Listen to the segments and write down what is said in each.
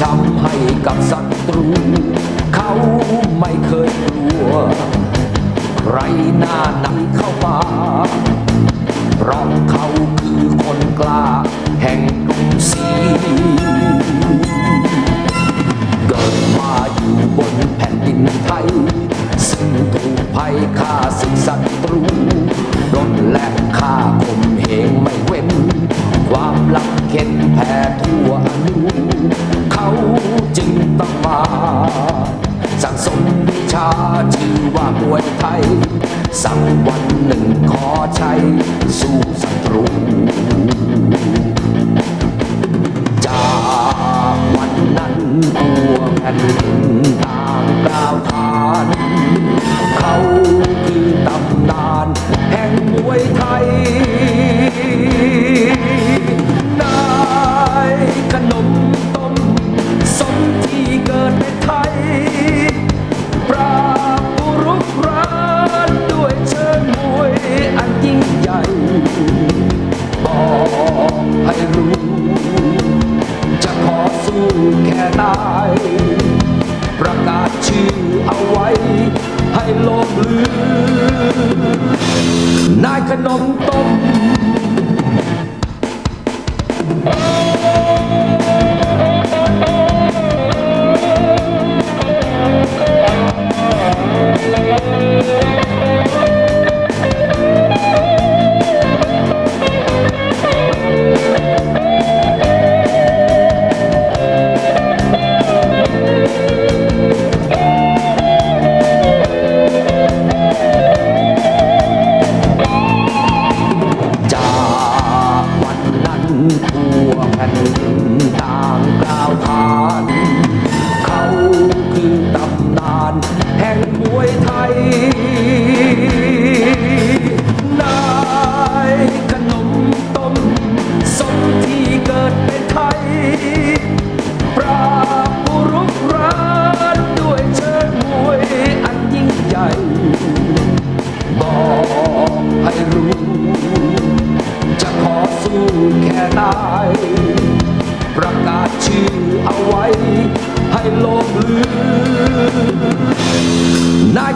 ช้ำให้กับศัตรู เขาไม่เคยกลัว ใครหน้าไหนเข้ามาเพราะเขาคือคนกล้า แห่งกรุงศรี ชาชื่อว่ามวยไทย สักวันหนึ่งขอใช้สู้ศัตรูจากวันนั้นตัวแผ่นดินต่างกล่าวขานเขาคือตำนานแห่งมวยไทย สู้แค่ตาย ประกาศชื่อเอาไว้ ให้โลกลือนายขนมต้ม 嗯。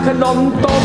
ขนมต้ม